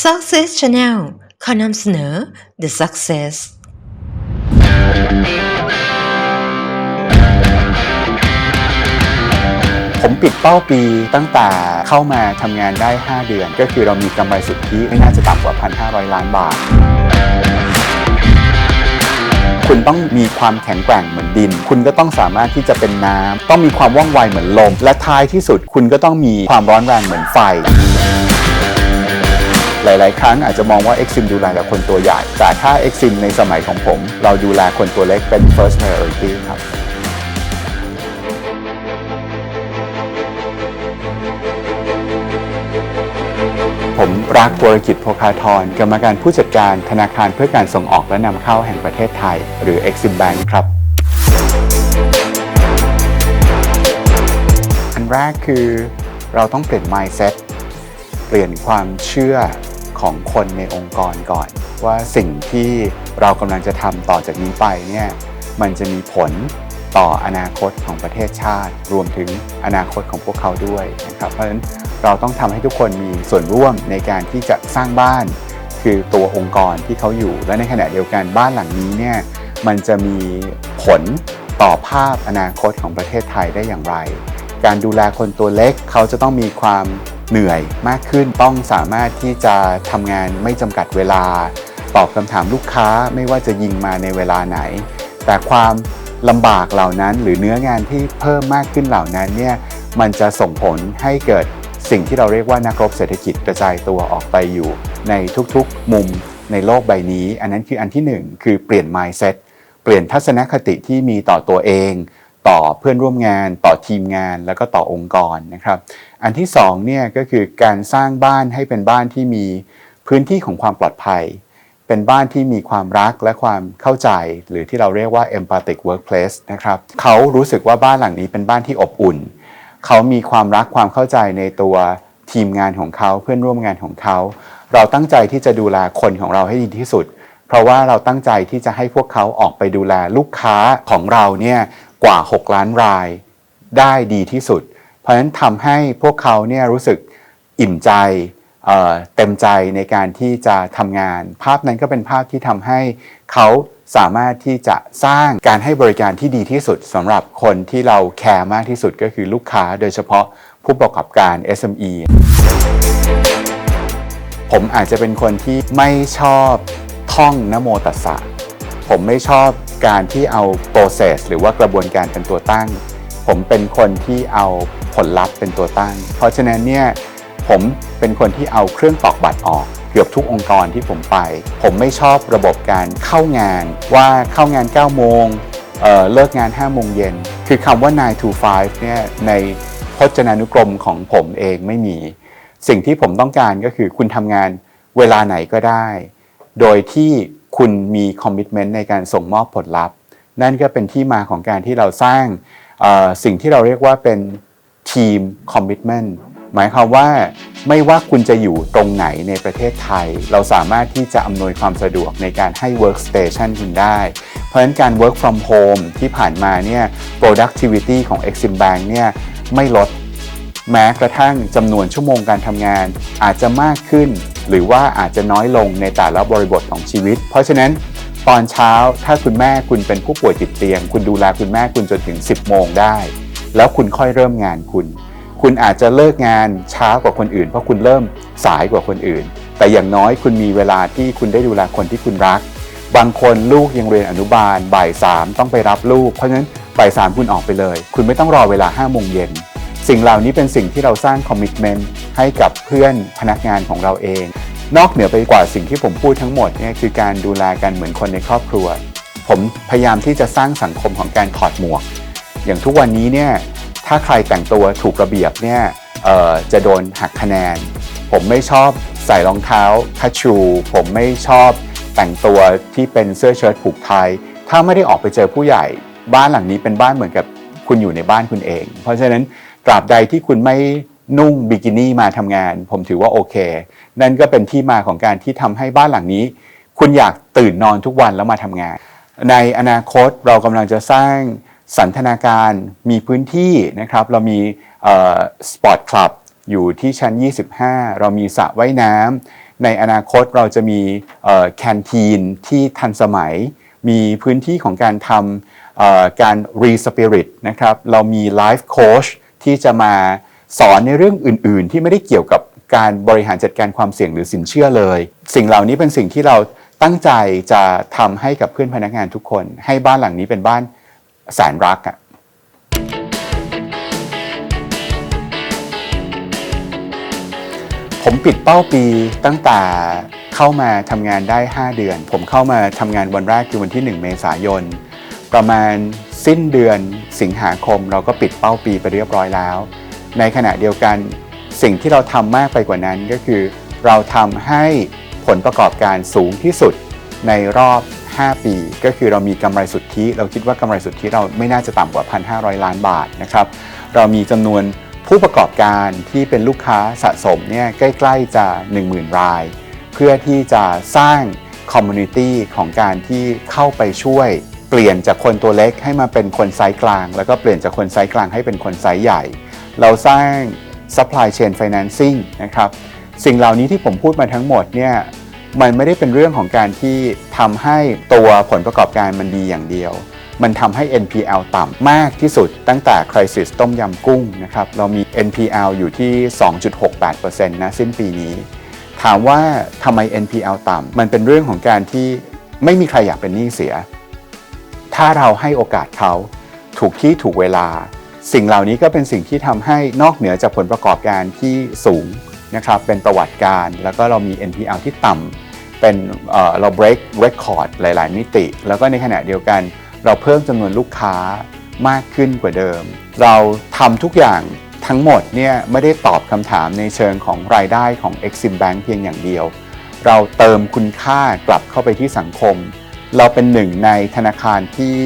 Success Channel ขอนำเสนอ The Success ผมปิดเป้าปีตั้งแต่เข้ามาทำงานได้ 5 เดือน ก็คือเรามีกำไรสุทธิไม่น่าจะต่ำกว่า 1,500 ล้านบาท คุณต้องมีความแข็งแกร่งเหมือนดิน คุณก็ต้องสามารถที่จะเป็นน้ำต้องมีความว่องไวเหมือนลม และท้ายที่สุดคุณก็ต้องมีความร้อนแรงเหมือนไฟ หลาย ๆ ครั้งอาจจะมองว่า Exim ดูแลแต่คนตัวใหญ่ แต่ถ้า Exim ในสมัยของผม เราดูแลคนตัวเล็กเป็น first priority ครับผมรักวรกิจโภคาธรกรรมการผู้จัดการธนาคารเพื่อการส่งออกและนำเข้าแห่งประเทศไทย หรือ Exim Bank ครับ อันแรกคือเราต้องเปลี่ยน mindset เปลี่ยนความเชื่อ ของคนในองค์กรก่อน ว่าสิ่งที่เรากำลังจะทำต่อจากนี้ไปเนี่ยมันจะมีผลต่ออนาคตของประเทศชาติ รวมถึงอนาคตของพวกเขาด้วยนะครับเพราะฉะนั้นเราต้องทำให้ทุกคนมีส่วนร่วมในการที่จะสร้างบ้าน คือตัวองค์กรที่เขาอยู่ และในขณะเดียวกันบ้านหลังนี้เนี่ยมันจะมีผลต่อภาพอนาคตของประเทศไทยได้อย่างไร การดูแลคนตัวเล็กเขาจะต้องมีความ เหนื่อยมากขึ้นต้องสามารถที่จะทำงานไม่จำกัดเวลา ตอบคำถามลูกค้าไม่ว่าจะยิงมาในเวลาไหน แต่ความลำบากเหล่านั้นหรือเนื้องานที่เพิ่มมากขึ้นเหล่านั้นเนี่ยมันจะส่งผลให้เกิดสิ่งที่เราเรียกว่านักรบเศรษฐกิจกระจายตัวออกไปอยู่ ในทุกๆมุมในโลกใบนี้ อันนั้นคืออันที่หนึ่งคือเปลี่ยน mindset เปลี่ยนทัศนคติที่มีต่อตัวเอง ต่อเพื่อนร่วมงาน ต่อทีมงาน แล้วก็ต่อองค์กรนะครับ อันที่สองเนี่ยก็คือการสร้างบ้านให้เป็นบ้านที่มีพื้นที่ของความปลอดภัย เป็นบ้านที่มีความรักและความเข้าใจ หรือที่เราเรียกว่า empathic workplace นะครับเขารู้สึกว่าบ้านหลังนี้เป็นบ้านที่อบอุ่น เขามีความรักความเข้าใจในตัวทีมงานของเขาเพื่อนร่วมงานของเขา เราตั้งใจที่จะดูแลคนของเราให้ดีที่สุด เพราะว่าเราตั้งใจที่จะให้พวกเขาออกไปดูแลลูกค้าของเราเนี่ย กว่า 6 ล้านรายได้ดีที่สุด เพราะฉะนั้นทำให้พวกเขาเนี่ยรู้สึกอิ่มใจเเต็มใจในการที่จะทำงาน ภาพนั้นก็เป็นภาพที่ทำให้เขาสามารถที่จะสร้างการให้บริการที่ดีที่สุดสำหรับคนที่เราแคร์มากที่สุดก็คือลูกค้า โดยเฉพาะผู้ประกอบการ SME ผมอาจจะเป็นคนที่ไม่ชอบท่องนโมตัสสะ ผมไม่ชอบ การที่เอา process หรือว่ากระบวนการเป็นตัวตั้ง ผมเป็นคนที่เอาผลลัพธ์เป็นตัวตั้ง เพราะฉะนั้นเนี่ยผมเป็นคนที่เอาเครื่องตอกบัตรออกเกือบทุกองค์กรที่ผมไป ผมไม่ชอบระบบการเข้างานว่าเข้างาน 9 โมงเเลิกงาน 5 โมงเย็น คือคำว่า 9 to 5 เนี่ยในพจนานุกรมของผมเองไม่มี สิ่งที่ผมต้องการก็คือคุณทำงานเวลาไหนก็ได้ โดยที่ คุณมีคอมมิชเมนต์ในการส่งมอบผลลัพธ์ นั่นก็เป็นที่มาของการที่เราสร้างสิ่งที่เราเรียกว่าเป็นทีมคอมมิชเมนต์หมายความว่าไม่ว่าคุณจะอยู่ตรงไหนในประเทศไทย เราสามารถที่จะอำนวยความสะดวกในการให้ workstation คุณได้ เพราะฉะนั้นการ work from home ที่ผ่านมาเนี่ย productivity ของ Exim Bank เนี่ยไม่ลด แม้กระทั่งจำนวนชั่วโมงการทำงานอาจจะมากขึ้น หรือว่าอาจจะน้อยลงในแต่ละบริบทของชีวิต เพราะฉะนั้นตอนเช้าถ้าคุณแม่คุณเป็นผู้ป่วยติดเตียง คุณดูแลคุณแม่คุณจนถึง 10 โมงได้ แล้วคุณค่อยเริ่มงานคุณ คุณอาจจะเลิกงานช้ากว่าคนอื่น เพราะคุณเริ่มสายกว่าคนอื่น แต่อย่างน้อยคุณมีเวลาที่คุณได้ดูแลคนที่คุณรัก บางคนลูกยังเรียนอนุบาล บ่ายสามต้องไปรับลูก เพราะฉะนั้นบ่ายสามคุณออกไปเลย คุณไม่ต้องรอเวลา5้าโมงเย็น สิ่งเหล่านี้เป็นสิ่งที่เราสร้างคอมมิชเมนต์ให้กับเพื่อนพนักงานของเราเอง นอกเหนือไปกว่าสิ่งที่ผมพูดทั้งหมดเนี่ยคือการดูแลกันเหมือนคนในครอบครัว ผมพยายามที่จะสร้างสังคมของการถอดหมวก อย่างทุกวันนี้เนี่ยถ้าใครแต่งตัวถูกระเบียบเนี่ยจะโดนหักคะแนน ผมไม่ชอบใส่รองเท้าคัชชู ผมไม่ชอบแต่งตัวที่เป็นเสื้อเชิ้ตผูกไทย ถ้าไม่ได้ออกไปเจอผู้ใหญ่ บ้านหลังนี้เป็นบ้านเหมือนกับคุณอยู่ในบ้านคุณเอง เพราะฉะนั้น ตราบใดที่คุณไม่นุ่งบิกินี่มาทำงาน ผมถือว่าโอเค นั่นก็เป็นที่มาของการที่ทำให้บ้านหลังนี้ คุณอยากตื่นนอนทุกวันแล้วมาทำงาน ในอนาคตเรากำลังจะสร้างสันทนาการมีพื้นที่นะครับ เรามีสปอร์ตคลับอยู่ที่ชั้น 25 เรามีสระว่ายน้ำในอนาคตเราจะมีแคนทีนที่ทันสมัย มีพื้นที่ของการทำการรีสปิริตนะครับ เรามีไลฟ์โค้ช ที่จะมาสอนในเรื่องอื่น ๆ ที่ไม่ได้เกี่ยวกับการบริหารจัดการความเสี่ยงหรือสินเชื่อเลย สิ่งเหล่านี้เป็นสิ่งที่เราตั้งใจจะทำให้กับเพื่อนพนักงานทุกคน ให้บ้านหลังนี้เป็นบ้านแสนรักอะผมปิดเป้าปีตั้งแต่เข้ามาทำงานได้ 5 เดือน ผมเข้ามาทำงานวันแรกคือวันที่ 1 เมษายน ประมาณ สิ้นเดือนสิงหาคมเราก็ปิดเป้าปีไปเรียบร้อยแล้ว ในขณะเดียวกันสิ่งที่เราทำมากไปกว่านั้นก็คือ เราทำให้ผลประกอบการสูงที่สุดในรอบ 5 ปี ก็คือเรามีกำไรสุทธิ เราคิดว่ากำไรสุทธิเราไม่น่าจะต่ำกว่า 1,500 ล้านบาทนะครับ เรามีจำนวนผู้ประกอบการที่เป็นลูกค้าสะสมเนี่ยใกล้ๆจะ 10,000 ราย เพื่อที่จะสร้างคอมมูนิตี้ของการที่เข้าไปช่วย เปลี่ยนจากคนตัวเล็กให้มาเป็นคนไซส์กลาง แล้วก็เปลี่ยนจากคนไซส์กลางให้เป็นคนไซส์ใหญ่ เราสร้าง supply chain financing นะครับ สิ่งเหล่านี้ที่ผมพูดมาทั้งหมดเนี่ยมันไม่ได้เป็นเรื่องของการที่ทำให้ตัวผลประกอบการมันดีอย่างเดียว มันทำให้ NPL ต่ำมากที่สุดตั้งแต่ crisis ต้มยำกุ้งนะครับ เรามี NPL อยู่ที่ 2.68%นะสิ้นปีนี้ ถามว่าทำไม NPL ต่ำมันเป็นเรื่องของการที่ไม่มีใครอยากเป็นหนี้เสีย ถ้าเราให้โอกาสเขาถูกที่ถูกเวลา สิ่งเหล่านี้ก็เป็นสิ่งที่ทำให้นอกเหนือจากผลประกอบการที่สูงนะครับเป็นประวัติการ แล้วก็เรามี NPL ที่ต่ำเป็นเเรา break record หลาย ๆ มิติ แล้วก็ในขณะเดียวกัน เราเพิ่มจำนวนลูกค้ามากขึ้นกว่าเดิม เราทำทุกอย่างทั้งหมดเนี่ยไม่ได้ตอบคำถามในเชิงของรายได้ของ Exim Bank เพียงอย่างเดียว เราเติมคุณค่ากลับเข้าไปที่สังคม เราเป็นหนึ่งในธนาคารที่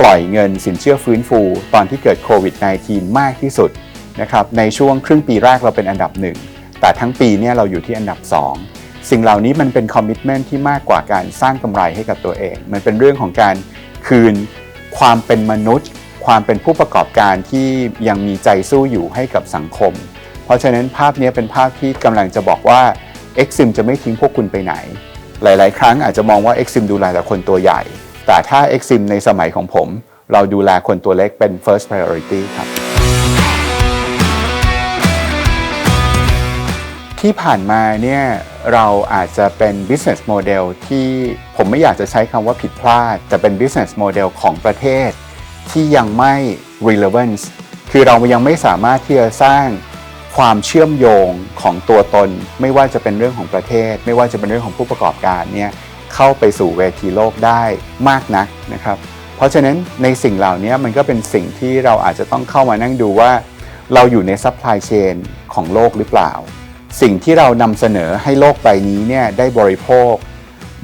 ปล่อยเงินสินเชื่อฟื้นฟู ตอนที่เกิดโควิด -19 มากที่สุดนะครับในช่วงครึ่งปีแรกเราเป็นอันดับหนึ่งแต่ทั้งปีเนี่ยเราอยู่ที่อันดับ 2 สิ่งเหล่านี้มันเป็นคอมมิชเมนที่มากกว่าการสร้างกำไรให้กับตัวเอง มันเป็นเรื่องของการคืนความเป็นมนุษย์ ความเป็นผู้ประกอบการที่ยังมีใจสู้อยู่ให้กับสังคม เพราะฉะนั้นภาพนี้เป็นภาพที่กำลังจะบอกว่า Exim จะไม่ทิ้งพวกคุณไปไหน หลาย ๆ ครั้งอาจจะมองว่า Exim ดูแลแต่คนตัวใหญ่ แต่ถ้า Exim ในสมัยของผม เราดูแลคนตัวเล็กเป็น first priority ครับ ที่ผ่านมาเนี่ยเราอาจจะเป็น business model ที่ผมไม่อยากจะใช้คำว่าผิดพลาด แต่เป็น business model ของประเทศ ที่ยังไม่ relevance คือเรายังไม่สามารถที่จะสร้าง ความเชื่อมโยงของตัวตน ไม่ว่าจะเป็นเรื่องของประเทศ ไม่ว่าจะเป็นเรื่องของผู้ประกอบการเนี่ยเข้าไปสู่เวทีโลกได้มากนักนะครับ เพราะฉะนั้นในสิ่งเหล่านี้มันก็เป็นสิ่งที่เราอาจจะต้องเข้ามานั่งดูว่า เราอยู่ใน supply chain ของโลกหรือเปล่า สิ่งที่เรานำเสนอให้โลกใบนี้เนี่ยได้บริโภค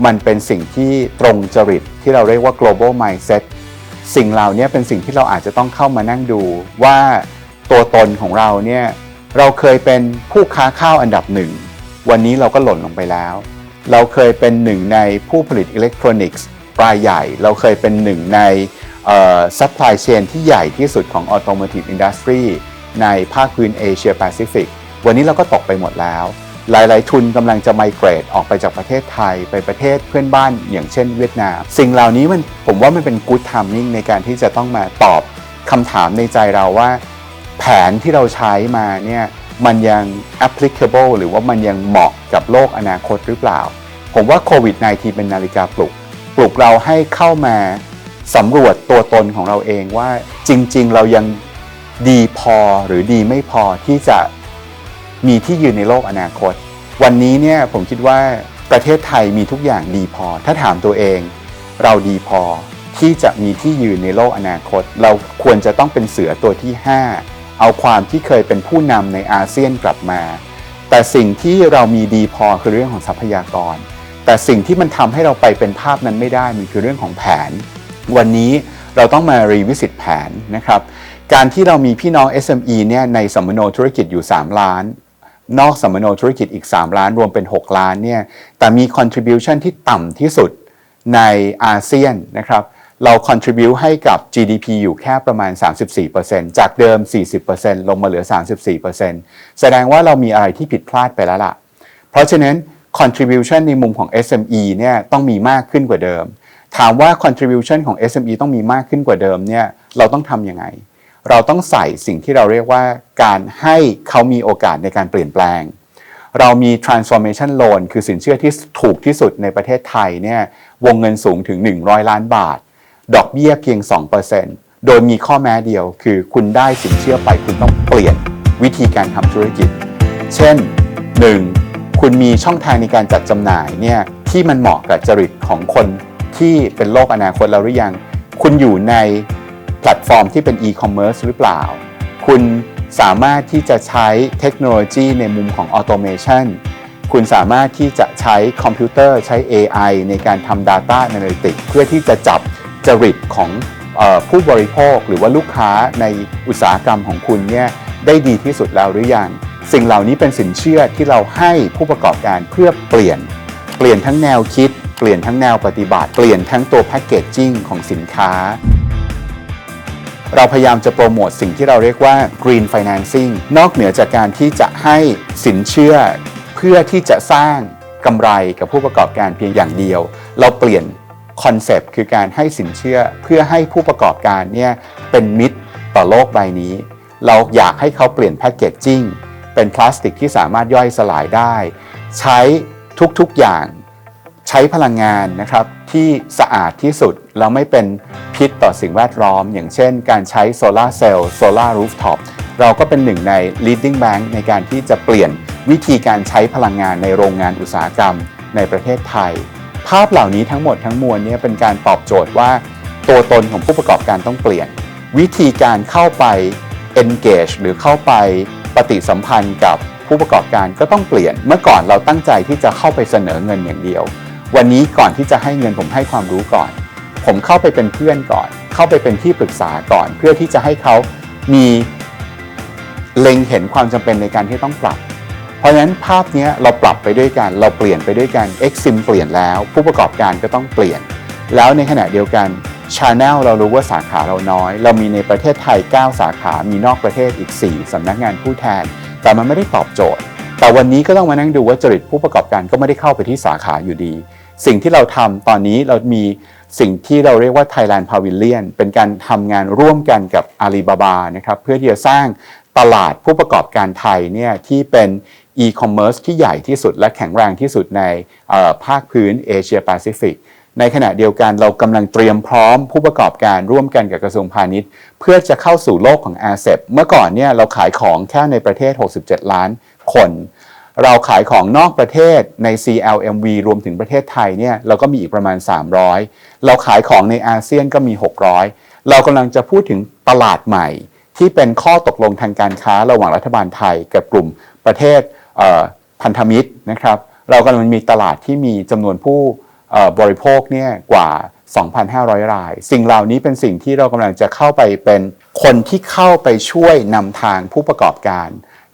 มันเป็นสิ่งที่ตรงจริตที่เราเรียกว่า global mindset สิ่งเหล่านี้เป็นสิ่งที่เราอาจจะต้องเข้ามานั่งดูว่าตัวตนของเราเนี่ย เราเคยเป็นผู้ค้าข้าวอันดับหนึ่ง วันนี้เราก็หล่นลงไปแล้ว เราเคยเป็นหนึ่งในผู้ผลิตอิเล็กทรอนิกส์รายใหญ่ เราเคยเป็นหนึ่งในเอ่อ supply chain ที่ใหญ่ที่สุดของ automotive industry ในภาคพื้นเอเชียแปซิฟิก วันนี้เราก็ตกไปหมดแล้ว หลาย ๆ ทุนกำลังจะไมเกรดออกไปจากประเทศไทย ไปประเทศเพื่อนบ้านอย่างเช่นเวียดนาม สิ่งเหล่านี้มันผมว่ามันเป็น good timing ในการที่จะต้องมาตอบคำถามในใจเราว่า แผนที่เราใช้มาเนี่ยมันยัง applicable หรือว่ามันยังเหมาะกับโลกอนาคตหรือเปล่า ผมว่าโควิด -19 เป็นนาฬิกาปลุก ปลุกเราให้เข้ามาสำรวจตัวตนของเราเองว่าจริง ๆ เรายังดีพอหรือดีไม่พอที่จะมีที่ยืนในโลกอนาคต วันนี้เนี่ยผมคิดว่าประเทศไทยมีทุกอย่างดีพอ ถ้าถามตัวเอง เราดีพอที่จะมีที่ยืนในโลกอนาคต เราควรจะต้องเป็นเสือตัวที่ 5 เอาความที่เคยเป็นผู้นำในอาเซียนกลับมา แต่สิ่งที่เรามีดีพอคือเรื่องของทรัพยากร แต่สิ่งที่มันทำให้เราไปเป็นภาพนั้นไม่ได้มันคือเรื่องของแผน วันนี้เราต้องมารีวิสิตแผนนะครับการที่เรามีพี่น้อง SME เนี่ยในสัมมโนธุรกิจอยู่ 3 ล้าน นอกสัมมโนธุรกิจอีก 3 ล้านรวมเป็น 6 ล้านเนี่ยแต่มี contribution ที่ต่ำที่สุดในอาเซียนนะครับ เรา contribute ให้กับ GDP อยู่แค่ประมาณ 34%จากเดิม 40%ลงมาเหลือ 34%แสดงว่าเรามีอะไรที่ผิดพลาดไปแล้วล่ะ เพราะฉะนั้น contribution ในมุมของ SME เนี่ยต้องมีมากขึ้นกว่าเดิม ถามว่า contribution ของ SME ต้องมีมากขึ้นกว่าเดิมเนี่ยเราต้องทำยังไง เราต้องใส่สิ่งที่เราเรียกว่าการให้เขามีโอกาสในการเปลี่ยนแปลงเรามี transformation loan คือสินเชื่อที่ถูกที่สุดในประเทศไทยเนี่ยวงเงินสูงถึง 100 ล้านบาท ดอกเบี้ยเพียง 2%โดยมีข้อแม้เดียว คือคุณได้สินเชื่อไปคุณต้องเปลี่ยนวิธีการทำธุรกิจ เช่น 1. คุณมีช่องทางในการจัดจำหน่ายเนี่ยที่มันเหมาะกับจริตของคนที่เป็นโลกอนาคตแล้วหรือยัง คุณอยู่ในแพลตฟอร์มที่เป็น e-commerce หรือเปล่า คุณสามารถที่จะใช้เทคโนโลยีในมุมของออโตเมชันคุณสามารถที่จะใช้คอมพิวเตอร์ใช้ AI ในการทำ Data Analytics เพื่อที่จะจับ จริตของอผู้บริโภคหรือว่าลูกค้าในอุตสาหกรรมของคุณเนี่ยได้ดีที่สุดแล้วหรือยังสิ่งเหล่านี้เป็นสินเชื่อที่เราให้ผู้ประกอบการเพื่อเปลี่ยน เปลี่ยนทั้งแนวคิด เปลี่ยนทั้งแนวปฏิบัติ เปลี่ยนทั้งตัวแพคเกจจิ้งของสินค้า เราพยายามจะโปรโมทสิ่งที่เราเรียกว่า green financing นอกเหนือจากการที่จะให้สินเชื่อเพื่อที่จะสร้างกำไรกับผู้ประกอบการเพียงอย่างเดียว เราเปลี่ยน คอนเซปต์คือการให้สินเชื่อเพื่อให้ผู้ประกอบการเนี่ยเป็นมิตรต่อโลกใบนี้ เราอยากให้เขาเปลี่ยนแพคเกจจิ้งเป็นพลาสติกที่สามารถย่อยสลายได้ ใช้ทุกๆอย่างใช้พลังงานนะครับที่สะอาดที่สุด แล้วไม่เป็นพิษต่อสิ่งแวดล้อม อย่างเช่นการใช้โซลาร์เซลล์โซลาร์รูฟท็อปเราก็เป็นหนึ่งใน leading bank ในการที่จะเปลี่ยนวิธีการใช้พลังงานในโรงงานอุตสาหกรรมในประเทศไทย ภาพเหล่านี้ทั้งหมดทั้งมวลเนี่ยเป็นการตอบโจทย์ว่าตัวตนของผู้ประกอบการต้องเปลี่ยน วิธีการเข้าไป engage หรือเข้าไปปฏิสัมพันธ์กับผู้ประกอบการก็ต้องเปลี่ยน เมื่อก่อนเราตั้งใจที่จะเข้าไปเสนอเงินอย่างเดียว วันนี้ก่อนที่จะให้เงินผมให้ความรู้ก่อน ผมเข้าไปเป็นเพื่อนก่อน เข้าไปเป็นที่ปรึกษาก่อน เพื่อที่จะให้เขามีเล็งเห็นความจำเป็นในการที่ต้องปรับ เพราะฉะนั้นภาพนี้เราปรับไปด้วยกัน เราเปลี่ยนไปด้วยกัน Exim เปลี่ยนแล้ว ผู้ประกอบการก็ต้องเปลี่ยน แล้วในขณะเดียวกัน Channel เรารู้ว่าสาขาเราน้อย เรามีในประเทศไทย 9 สาขา มีนอกประเทศอีก 4สำนักงานผู้แทน แต่มันไม่ได้ตอบโจทย์ แต่วันนี้ก็ต้องมานั่งดูว่าจริตผู้ประกอบการก็ไม่ได้เข้าไปที่สาขาอยู่ดี สิ่งที่เราทำตอนนี้เรามีสิ่งที่เราเรียกว่า Thailand Pavilion เป็นการทำงานร่วมกันกับ Alibaba นะครับเพื่อที่จะสร้างตลาดผู้ประกอบการไทยเนี่ยที่เป็น e-commerce ที่ใหญ่ที่สุดและแข็งแรงที่สุดในภาคพื้นเอเชียแปซิฟิกในขณะเดียวกันเรากำลังเตรียมพร้อมผู้ประกอบการร่วมกันกับกระทรวงพาณิชย์ เพื่อจะเข้าสู่โลกของ a s e t เมื่อก่อนเนี่ยเราขายของแค่ในประเทศ 67 ล้านคน เราขายของนอกประเทศใน CLMV รวมถึงประเทศไทยเนี่ยเราก็มีอีกประมาณ 300 เราขายของในอาเซียนก็มี 600 เรากำลังจะพูดถึงตลาดใหม่ ที่เป็นข้อตกลงทางการค้าระหว่างรัฐบาลไทยกับกลุ่มประเทศ พันธมิตรนะครับ เรากำลังมีตลาดที่มีจำนวนผู้บริโภคเนี่ยกว่า 2,500 ราย สิ่งเหล่านี้เป็นสิ่งที่เรากำลังจะเข้าไปเป็นคนที่เข้าไปช่วยนำทางผู้ประกอบการ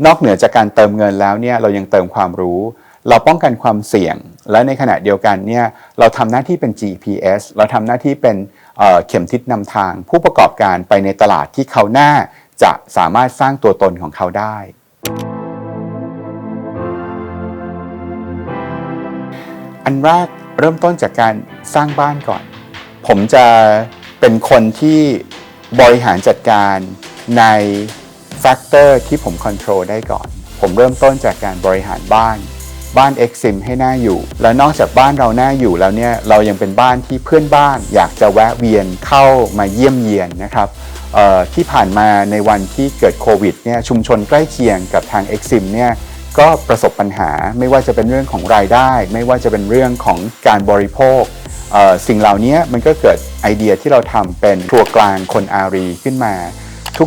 นอกเหนือจากการเติมเงินแล้วเนี่ยเรายังเติมความรู้ เราป้องกันความเสี่ยง และในขณะเดียวกันเนี่ยเราทำหน้าที่เป็น GPS เราทำหน้าที่เป็นเเข็มทิศนำทางผู้ประกอบการไปในตลาดที่เขาหน้าจะสามารถสร้างตัวตนของเขาได้ อันแรกเริ่มต้นจากการสร้างบ้านก่อน ผมจะเป็นคนที่บริหารจัดการในแฟกเตอร์ที่ผมค o n t r o l ได้ก่อน ผมเริ่มต้นจากการบริหารบ้าน บ้าน Exim ให้หน่าอยู่ แล้วนอกจากบ้านเราหน่าอยู่แล้วเนี่ยเรายังเป็นบ้านที่เพื่อนบ้านอยากจะแวะเวียนเข้ามาเยี่ยมเยียนนะครับที่ผ่านมาในวันที่เกิดโควิดเนี่ยชุมชนใกล้เคียงกับทาง Exim เนี่ย ก็ประสบปัญหาไม่ว่าจะเป็นเรื่องของรายได้ ไม่ว่าจะเป็นเรื่องของการบริโภค สิ่งเหล่านี้มันก็เกิดไอเดียที่เราทำเป็นครัวกลางคนอารีขึ้นมา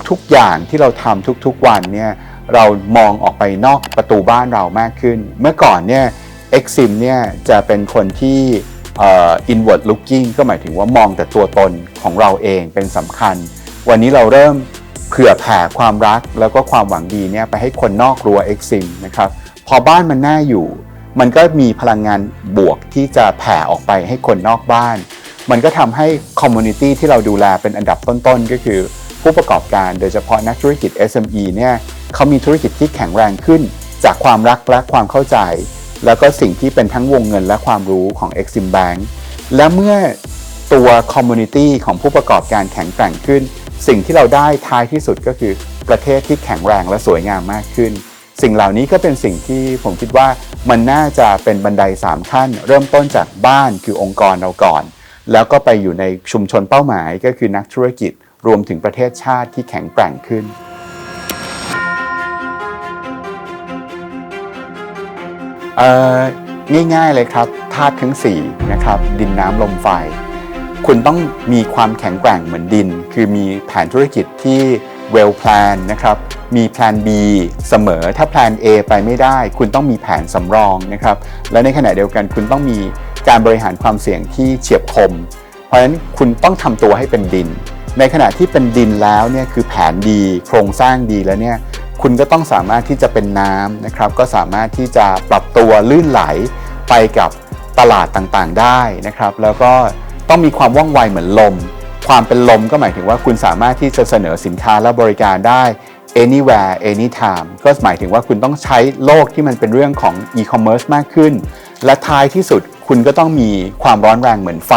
ทุกๆอย่างที่เราทำทุกๆวันเนี่ยเรามองออกไปนอกประตูบ้านเรามากขึ้น เมื่อก่อนเนี่ย Exim เนี่ยจะเป็นคนที่อ่อ inward looking ก็หมายถึงว่ามองแต่ตัวตนของเราเองเป็นสำคัญ วันนี้เราเริ่ม เผื่อแผ่ความรักแล้วก็ความหวังดีเนี่ยไปให้คนนอกรั้ว Exim นะครับพอบ้านมันน่าอยู่ มันก็มีพลังงานบวกที่จะแผ่ออกไปให้คนนอกบ้าน มันก็ทำให้คอมมูนิตี้ที่เราดูแลเป็นอันดับต้นๆ ก็คือ ผู้ประกอบการโดยเฉพาะนักธุรกิจ SME เนี่ยเขามีธุรกิจที่แข็งแรงขึ้น จากความรักและความเข้าใจ แล้วก็สิ่งที่เป็นทั้งวงเงินและความรู้ของ Exim Bank และเมื่อตัว Community ของผู้ประกอบการแข็งแกร่งขึ้น สิ่งที่เราได้ท้ายที่สุดก็คือประเทศที่แข็งแรงและสวยงามมากขึ้น สิ่งเหล่านี้ก็เป็นสิ่งที่ผมคิดว่ามันน่าจะเป็นบันได 3 ขั้น เริ่มต้นจากบ้านคือองค์กรเราก่อน แล้วก็ไปอยู่ในชุมชนเป้าหมายก็คือนักธุรกิจ รวมถึงประเทศชาติที่แข็งแกร่งขึ้นง่ายๆเลยครับธาตุทั้ง4นะครับดินน้ำลมไฟ คุณต้องมีความแข็งแกร่งเหมือนดิน คือมีแผนธุรกิจที่ well plan นะครับ มีแผน B เสมอ ถ้าแผน A ไปไม่ได้ คุณต้องมีแผนสำรองนะครับ และในขณะเดียวกันคุณต้องมีการบริหารความเสี่ยงที่เฉียบคม เพราะฉะนั้นคุณต้องทำตัวให้เป็นดิน ในขณะที่เป็นดินแล้วเนี่ยคือแผนดี โครงสร้างดีแล้วเนี่ย คุณก็ต้องสามารถที่จะเป็นน้ำนะครับ ก็สามารถที่จะปรับตัวลื่นไหลไปกับตลาดต่างๆได้นะครับ แล้วก็ ต้องมีความว่องไวเหมือนลม ความเป็นลมก็หมายถึงว่าคุณสามารถที่จะเสนอสินค้าและบริการได้ anywhere anytime ก็หมายถึงว่าคุณต้องใช้โลกที่มันเป็นเรื่องของ e-commerce มากขึ้น และท้ายที่สุดคุณก็ต้องมีความร้อนแรงเหมือนไฟ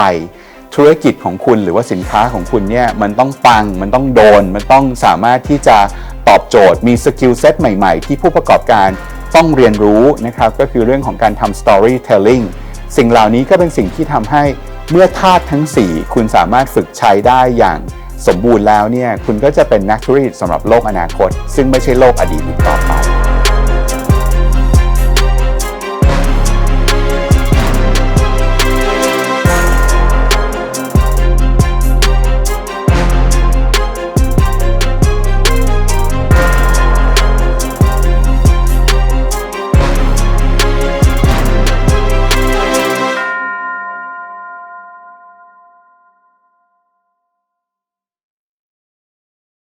ธุรกิจของคุณหรือว่าสินค้าของคุณเนี่ยมันต้องปัง มันต้องโดน มันต้องสามารถที่จะตอบโจทย์มีสกิลเซ็ตใหม่ๆ ที่ผู้ประกอบการต้องเรียนรู้นะครับก็คือเรื่องของการทำ storytelling สิ่งเหล่านี้ก็เป็นสิ่งที่ทำให้ เมื่อธาตุทั้ง 4 คุณสามารถฝึกใช้ได้อย่างสมบูรณ์แล้วเนี่ย คุณก็จะเป็นนักธุรกิจสำหรับโลกอนาคต ซึ่งไม่ใช่โลกอดีตต่อไป